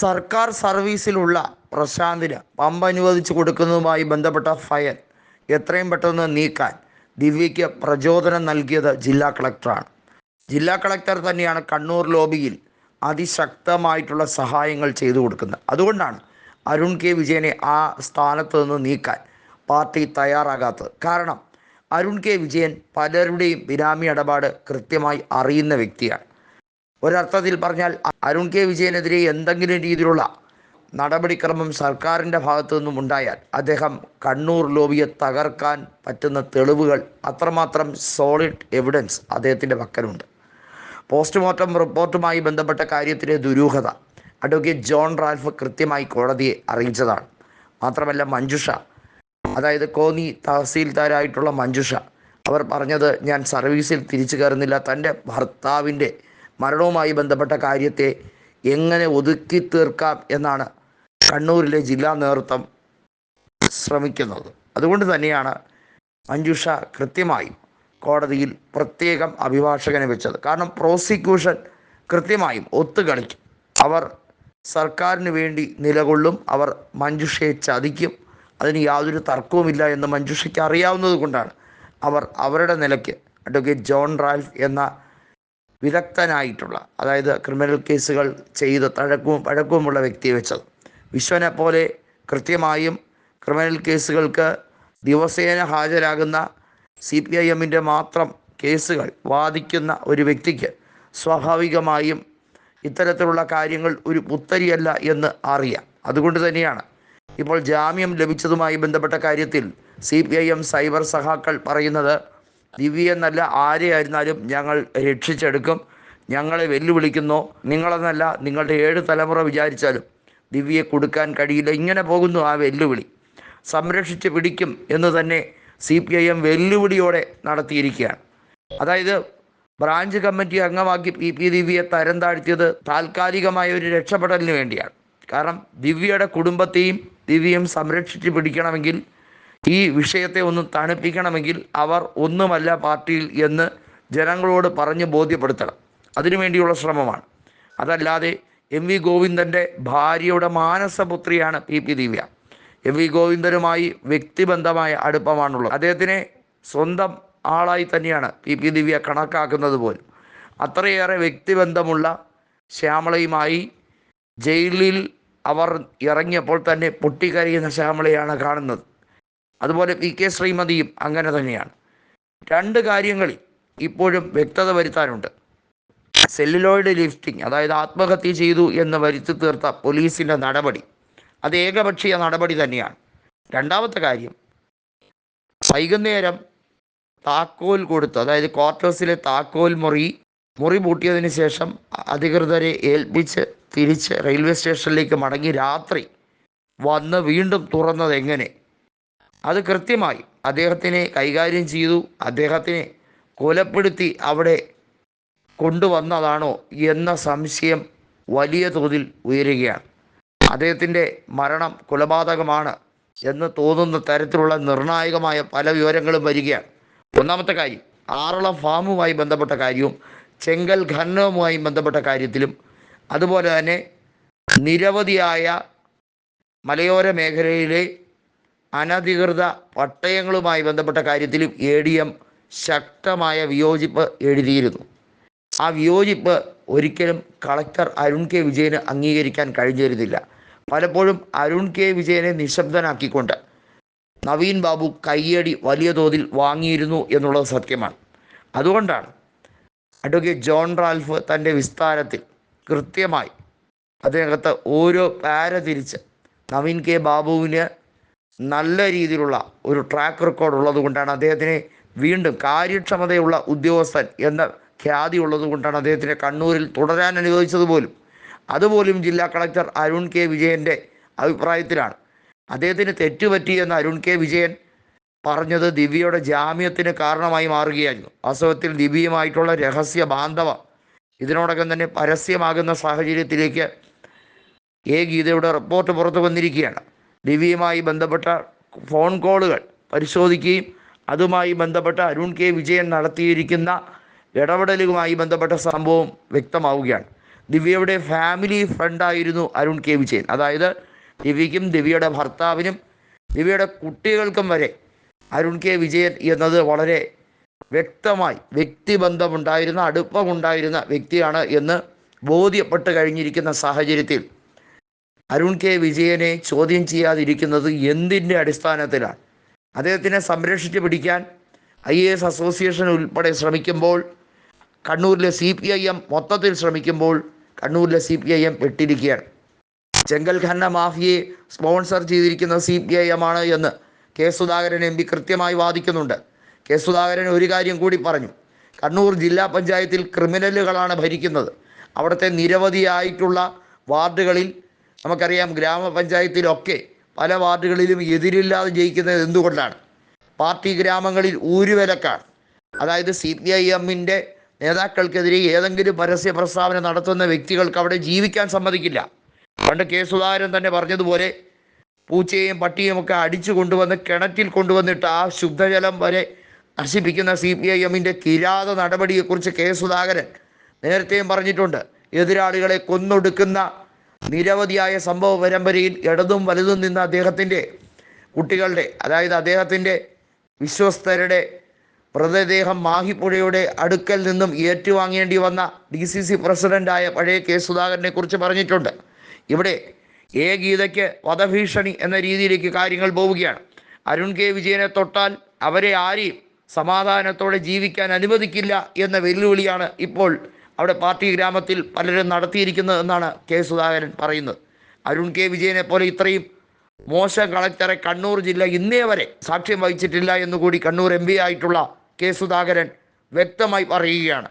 സർക്കാർ സർവീസിലുള്ള പ്രശാന്തിന് പമ്പ് അനുവദിച്ചു കൊടുക്കുന്നതുമായി ബന്ധപ്പെട്ട ഫയൽ എത്രയും പെട്ടെന്ന് നീക്കാൻ ദിവ്യയ്ക്ക് പ്രചോദനം നൽകിയത് ജില്ലാ കളക്ടറാണ്. ജില്ലാ കളക്ടർ തന്നെയാണ് കണ്ണൂർ ലോബിയിൽ അതിശക്തമായിട്ടുള്ള സഹായങ്ങൾ ചെയ്തു കൊടുക്കുന്നത്. അതുകൊണ്ടാണ് അരുൺ കെ വിജയനെ ആ സ്ഥാനത്ത് നിന്ന് നീക്കാൻ പാർട്ടി തയ്യാറാകാത്തത്. കാരണം അരുൺ കെ വിജയൻ പലരുടെയും ബിനാമി ഇടപാട് കൃത്യമായി അറിയുന്ന വ്യക്തിയാണ്. ഒരർത്ഥത്തിൽ പറഞ്ഞാൽ അരുൺ കെ വിജയനെതിരെ എന്തെങ്കിലും രീതിയിലുള്ള നടപടിക്രമം സർക്കാരിന്റെ ഭാഗത്തു നിന്നും ഉണ്ടായാൽ അദ്ദേഹം കണ്ണൂർ ലോബിയെ തകർക്കാൻ പറ്റുന്ന തെളിവുകൾ അത്രമാത്രം സോളിഡ് എവിഡൻസ് അദ്ദേഹത്തിന്റെ പക്കലുണ്ട്. പോസ്റ്റ്മോർട്ടം റിപ്പോർട്ടുമായി ബന്ധപ്പെട്ട കാര്യത്തിലെ ദുരൂഹത അഡ്വക്കേറ്റ് ജോൺ റാൽഫ് കൃത്യമായി കോടതിയെ അറിയിച്ചതാണ്. മാത്രമല്ല മഞ്ജുഷ അതായത് കോന്നി തഹസീൽദാരായിട്ടുള്ള മഞ്ജുഷ അവർ പറഞ്ഞത് ഞാൻ സർവീസിൽ തിരിച്ചു കയറുന്നില്ല തന്റെ ഭർത്താവിന്റെ മരണവുമായി ബന്ധപ്പെട്ട കാര്യത്തെ എങ്ങനെ ഒതുക്കി തീർക്കാം എന്നാണ് കണ്ണൂരിലെ ജില്ലാ നേതൃത്വം ശ്രമിക്കുന്നത്. അതുകൊണ്ട് തന്നെയാണ് മഞ്ജുഷ കൃത്യമായി കോടതിയിൽ പ്രത്യേകം അഭിഭാഷകനെ വെച്ചത്. കാരണം പ്രോസിക്യൂഷൻ കൃത്യമായും ഒത്തുകളിക്കും. അവർ സർക്കാരിന് വേണ്ടി നിലകൊള്ളും അവർ മഞ്ജുഷയെ ചതിക്കും. അതിന് യാതൊരു തർക്കവുമില്ല എന്ന് മഞ്ജുഷയ്ക്ക് അറിയാവുന്നത് കൊണ്ടാണ് അവർ അവരുടെ നിലയ്ക്ക് അഡ്വക്കേറ്റ് ജോൺ റാൽഫ് എന്ന വിദഗ്ധനായിട്ടുള്ള അതായത് ക്രിമിനൽ കേസുകൾ ചെയ്ത് തഴക്കവും പഴക്കവുമുള്ള വ്യക്തിയെ വെച്ചത്. വിശ്വനെ പോലെ കൃത്യമായും ക്രിമിനൽ കേസുകൾക്ക് ദിവസേന ഹാജരാകുന്ന സി പി ഐ എമ്മിന്റെ മാത്രം കേസുകൾ വാദിക്കുന്ന ഒരു വ്യക്തിക്ക് സ്വാഭാവികമായും ഇത്തരത്തിലുള്ള കാര്യങ്ങൾ ഒരു പുത്തരിയല്ല എന്ന് അറിയാം. അതുകൊണ്ട് തന്നെയാണ് ഇപ്പോൾ ജാമ്യം ലഭിച്ചതുമായി ബന്ധപ്പെട്ട കാര്യത്തിൽ C P I M cyber സഹാക്കൾ പറയുന്നത് ദിവ്യ എന്നല്ല ആരെയായിരുന്നാലും ഞങ്ങൾ രക്ഷിച്ചെടുക്കും. ഞങ്ങളെ വെല്ലുവിളിക്കുന്നു. നിങ്ങളെന്നല്ല നിങ്ങളുടെ ഏഴ് തലമുറ വിചാരിച്ചാലും ദിവ്യയെ കൊടുക്കാൻ കഴിയില്ല. ഇങ്ങനെ പോകുന്നു ആ വെല്ലുവിളി. സംരക്ഷിച്ച് പിടിക്കും എന്ന് തന്നെ സി പി ഐ എം വെല്ലുവിളിയോടെ നടത്തിയിരിക്കുകയാണ്. അതായത് ബ്രാഞ്ച് കമ്മിറ്റി അംഗമാക്കി പി പി ദിവ്യയെ തരം താഴ്ത്തിയത് താൽക്കാലികമായ ഒരു രക്ഷപ്പെടലിന് വേണ്ടിയാണ്. കാരണം ദിവ്യയുടെ കുടുംബത്തെയും ദിവ്യയും സംരക്ഷിച്ച് പിടിക്കണമെങ്കിൽ ഈ വിഷയത്തെ ഒന്ന് തണുപ്പിക്കണമെങ്കിൽ അവർ ഒന്നുമല്ല പാർട്ടിയിൽ എന്ന് ജനങ്ങളോട് പറഞ്ഞ് ബോധ്യപ്പെടുത്തണം. അതിനുവേണ്ടിയുള്ള ശ്രമമാണ്. അതല്ലാതെ എം വി ഗോവിന്ദന്റെ ഭാര്യയുടെ മാനസപുത്രിയാണ് P P Divya. M V ഗോവിന്ദനുമായി വ്യക്തിബന്ധമായ അടുപ്പമാണുള്ളത്. അദ്ദേഹത്തിനെ സ്വന്തം ആളായി തന്നെയാണ് പി പി ദിവ്യ കണക്കാക്കുന്നത് പോലും. അത്രയേറെ വ്യക്തിബന്ധമുള്ള ശ്യാമളയുമായി ജയിലിൽ അവർ ഇറങ്ങിയപ്പോൾ തന്നെ പൊട്ടിക്കരയുന്ന ശ്യാമളയാണ് കാണുന്നത്. അതുപോലെ പി കെ ശ്രീമതിയും അങ്ങനെ തന്നെയാണ്. രണ്ട് കാര്യങ്ങളിൽ ഇപ്പോഴും വ്യക്തത വരുത്താനുണ്ട്. സെല്ലുലോയിഡ് ലിഫ്റ്റിംഗ് അതായത് ആത്മഹത്യ ചെയ്തു എന്ന് വരുത്തി തീർത്ത പോലീസിന്റെ നടപടി അത് ഏകപക്ഷീയ നടപടി തന്നെയാണ്. രണ്ടാമത്തെ കാര്യം വൈകുന്നേരം താക്കോൽ കൊടുത്തു അതായത് ക്വാർട്ടേഴ്സിലെ താക്കോൽ മുറി മുറി പൂട്ടിയതിന് ശേഷം അധികൃതരെ ഏൽപ്പിച്ച് തിരിച്ച് റെയിൽവേ സ്റ്റേഷനിലേക്ക് മടങ്ങി രാത്രി വന്ന് വീണ്ടും തുറന്നത് എങ്ങനെ? അത് കൃത്യമായി അദ്ദേഹത്തിനെ കൈകാര്യം ചെയ്തു. അദ്ദേഹത്തിനെ കൊലപ്പെടുത്തി അവിടെ കൊണ്ടുവന്നതാണോ എന്ന സംശയം വലിയ തോതിൽ ഉയരുകയാണ്. അദ്ദേഹത്തിന്റെ മരണം കൊലപാതകമാണ് എന്ന് തോന്നുന്ന തരത്തിലുള്ള നിർണായകമായ പല വിവരങ്ങളും വരികയാണ്. ഒന്നാമത്തെ കാര്യം ആറളം ഫാമുമായി ബന്ധപ്പെട്ട കാര്യവും ചെങ്കൽ ഖനനവുമായി ബന്ധപ്പെട്ട കാര്യത്തിലും അതുപോലെ തന്നെ നിരവധിയായ മലയോര മേഖലയിലെ അനധികൃത പട്ടയങ്ങളുമായി ബന്ധപ്പെട്ട കാര്യത്തിലും എ ഡി എം ശക്തമായ വിയോജിപ്പ് എഴുതിയിരുന്നു. ആ വിയോജിപ്പ് ഒരിക്കലും കളക്ടർ അരുൺ കെ വിജയന് അംഗീകരിക്കാൻ കഴിഞ്ഞിരുന്നില്ല. പലപ്പോഴും അരുൺ കെ വിജയനെ നിശബ്ദനാക്കിക്കൊണ്ട് നവീൻ ബാബു കയ്യടി വലിയ തോതിൽ വാങ്ങിയിരുന്നു എന്നുള്ളത് സത്യമാണ്. അതുകൊണ്ടാണ് അഡ്വക്കേറ്റ് ജോൺ റാൽഫ് തന്റെ വിസ്താരത്തിൽ കൃത്യമായി അദ്ദേഹത്തെ ഓരോ പാര തിരിച്ച് നവീൻ കെ ബാബുവിന് നല്ല രീതിയിലുള്ള ഒരു ട്രാക്ക് റെക്കോർഡ് ഉള്ളത് കൊണ്ടാണ് അദ്ദേഹത്തിനെ വീണ്ടും കാര്യക്ഷമതയുള്ള ഉദ്യോഗസ്ഥൻ എന്ന ഖ്യാതി ഉള്ളത് കൊണ്ടാണ് അദ്ദേഹത്തിനെ കണ്ണൂരിൽ തുടരാൻ അനുവദിച്ചത് പോലും. അതുപോലും ജില്ലാ കളക്ടർ അരുൺ കെ വിജയന്റെ അഭിപ്രായത്തിലാണ്. അദ്ദേഹത്തിന് തെറ്റുപറ്റി എന്ന് അരുൺ കെ വിജയൻ പറഞ്ഞത് ദിവ്യയുടെ ജാമ്യത്തിന് കാരണമായി മാറുകയായിരുന്നു. വാസ്തവത്തിൽ ദിവ്യയുമായിട്ടുള്ള രഹസ്യ ബാന്ധവം ഇതിനോടകം തന്നെ പരസ്യമാകുന്ന സാഹചര്യത്തിലേക്ക് എ ഗീതയുടെ റിപ്പോർട്ട് പുറത്തു വന്നിരിക്കുകയാണ്. ദിവ്യയുമായി ബന്ധപ്പെട്ട ഫോൺ കോളുകൾ പരിശോധിക്കുകയും അതുമായി ബന്ധപ്പെട്ട അരുൺ കെ വിജയൻ നടത്തിയിരിക്കുന്ന ഇടപെടലുമായി ബന്ധപ്പെട്ട സംഭവം വ്യക്തമാവുകയാണ്. ദിവ്യയുടെ ഫാമിലി ഫ്രണ്ടായിരുന്നു അരുൺ കെ വിജയൻ. അതായത് ദിവ്യയ്ക്കും ദിവ്യയുടെ ഭർത്താവിനും ദിവ്യയുടെ കുട്ടികൾക്കും വരെ അരുൺ കെ വിജയൻ എന്നത് വളരെ വ്യക്തമായി വ്യക്തിബന്ധമുണ്ടായിരുന്ന അടുപ്പമുണ്ടായിരുന്ന വ്യക്തിയാണ് എന്ന് ബോധ്യപ്പെട്ട് കഴിഞ്ഞിരിക്കുന്ന സാഹചര്യത്തിൽ അരുൺ കെ വിജയനെ ചോദ്യം ചെയ്യാതിരിക്കുന്നത് എന്തിന്റെ അടിസ്ഥാനത്തിലാണ്? അദ്ദേഹത്തിനെ സംരക്ഷിച്ച് പിടിക്കാൻ ഐ എ എസ് അസോസിയേഷൻ ഉൾപ്പെടെ ശ്രമിക്കുമ്പോൾ കണ്ണൂരിലെ സി പി ഐ എം മൊത്തത്തിൽ ശ്രമിക്കുമ്പോൾ കണ്ണൂരിലെ സി പി ഐ എം പെട്ടിരിക്കുകയാണ്. ചെങ്കൽ ഖന്ന മാഫിയെ സ്പോൺസർ ചെയ്തിരിക്കുന്ന സി പി ഐ എം ആണ് എന്ന് കെ സുധാകരൻ എം പി കൃത്യമായി വാദിക്കുന്നുണ്ട്. കെ സുധാകരൻ ഒരു കാര്യം കൂടി പറഞ്ഞു. കണ്ണൂർ ജില്ലാ പഞ്ചായത്തിൽ ക്രിമിനലുകളാണ് ഭരിക്കുന്നത്. അവിടുത്തെ നിരവധിയായിട്ടുള്ള വാർഡുകളിൽ നമുക്കറിയാം ഗ്രാമപഞ്ചായത്തിലൊക്കെ പല വാർഡുകളിലും എതിരില്ലാതെ ജയിക്കുന്നത് എന്തുകൊണ്ടാണ്? പാർട്ടി ഗ്രാമങ്ങളിൽ ഊരുവിലക്കാണ്. അതായത് സി പി ഐ എമ്മിന്റെ നേതാക്കൾക്കെതിരെ ഏതെങ്കിലും പരസ്യ പ്രസ്താവന നടത്തുന്ന വ്യക്തികൾക്ക് അവിടെ ജീവിക്കാൻ സമ്മതിക്കില്ല. പണ്ട് കെ സുധാകരൻ തന്നെ പറഞ്ഞതുപോലെ പൂച്ചയും പട്ടിയും ഒക്കെ അടിച്ചു കൊണ്ടുവന്ന് കിണറ്റിൽ കൊണ്ടുവന്നിട്ട് ആ ശുദ്ധജലം വരെ നശിപ്പിക്കുന്ന സി പി ഐ എമ്മിന്റെ കിരാത നടപടിയെക്കുറിച്ച് കെ സുധാകരൻ നേരത്തെയും പറഞ്ഞിട്ടുണ്ട്. എതിരാളികളെ കൊന്നൊടുക്കുന്ന നിരവധിയായ സംഭവ പരമ്പരയിൽ ഇടതും വലുതും നിന്ന അദ്ദേഹത്തിന്റെ കുട്ടികളുടെ അതായത് അദ്ദേഹത്തിന്റെ വിശ്വസ്തരുടെ മൃതദേഹം മാഹിപ്പുഴയുടെ അടുക്കൽ നിന്നും ഏറ്റുവാങ്ങേണ്ടി വന്ന ഡി സി സി പ്രസിഡന്റായ പഴയ കെ സുധാകരനെ കുറിച്ച് പറഞ്ഞിട്ടുണ്ട്. ഇവിടെ എ ഗീതയ്ക്ക് വധഭീഷണി എന്ന രീതിയിലേക്ക് കാര്യങ്ങൾ പോവുകയാണ്. അരുൺ കെ വിജയനെ തൊട്ടാൽ അവരെ ആരെയും സമാധാനത്തോടെ ജീവിക്കാൻ അനുവദിക്കില്ല എന്ന വെല്ലുവിളിയാണ് ഇപ്പോൾ അവിടെ പാർട്ടി ഗ്രാമത്തിൽ പലരും നടത്തിയിരിക്കുന്നത് എന്നാണ് കെ സുധാകരൻ പറയുന്നത്. അരുൺ കെ വിജയനെ പോലെ ഇത്രയും മോശം കളക്ടറെ കണ്ണൂർ ജില്ല ഇന്നേ വരെ സാക്ഷ്യം വഹിച്ചിട്ടില്ല എന്നുകൂടി കണ്ണൂർ എം ആയിട്ടുള്ള കെ സുധാകരൻ വ്യക്തമായി പറയുകയാണ്.